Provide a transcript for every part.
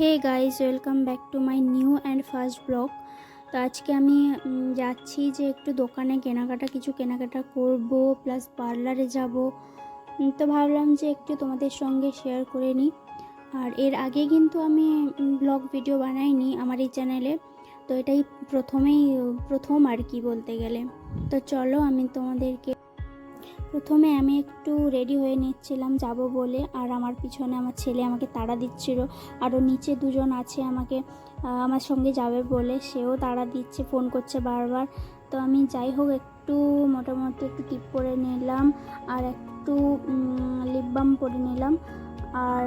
Hey guys welcome back to my new and first blog তো আজকে আমি যাচ্ছি যে একটু দোকানে কেনাকাটা, কিছু কেনাকাটা করব প্লাস পার্লারে যাব। তো ভাবলাম যে একটু তোমাদের সঙ্গে শেয়ার করে নিই। আর এর আগে কিন্তু আমি ব্লগ ভিডিও বানাইনি আমার এই চ্যানেলে তো এটাই প্রথমেই, প্রথম আর কি বলতে গেলে। তো চলো আমি তোমাদেরকে প্রথমে আমি একটু রেডি হয়ে নিচ্ছিলাম যাব বলে, আর আমার পিছনে আমার ছেলে আমাকে তাড়া দিচ্ছিল আরও নিচে দুজন আছে আমাকে আমার সঙ্গে যাবে বলে, সেও তাড়া দিচ্ছে ফোন করছে বারবার। তো আমি যাই হোক, একটু মোটামুটি একটু টিপ করে নিলাম, আর একটু লিপ বাম পরে নিলাম, আর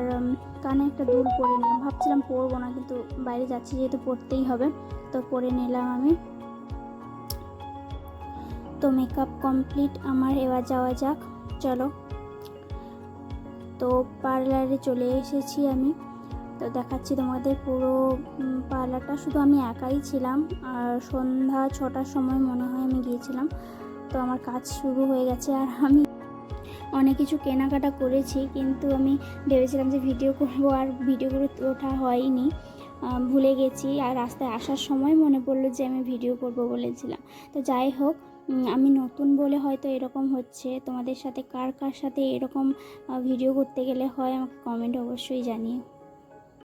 কানে একটা দুল পরে নিলাম। ভাবছিলাম পরবো না, কিন্তু বাইরে যাচ্ছি যেহেতু পরতেই হবে, তো পরে নিলাম আমি। তো মেকআপ কমপ্লিট আমার এবার যাওয়া যাক, চলো। তো পার্লারে চলে এসেছি আমি। তো দেখাচ্ছি তোমাদের পুরো পার্লারটা শুধু আমি একাই ছিলাম, আর সন্ধ্যা ছটার সময় মনে হয় আমি গিয়েছিলাম। তো আমার কাজ শুরু হয়ে গেছে, আর আমি অনেক কিছু কেনাকাটা করেছি, কিন্তু আমি ভেবেছিলাম যে ভিডিও করব, আর ভিডিও করে ওঠা হয়নি। ভুলে গেছি আর রাস্তায় আসার সময় মনে পড়ল যে আমি ভিডিও করব বলেছিলাম। তো যাই হোক আমি নতুন বলে হয়তো এরকম হচ্ছে। তোমাদের সাথে কার কার সাথে এরকম ভিডিও করতে গেলে হয় আমাকে কমেন্ট অবশ্যই জানিও।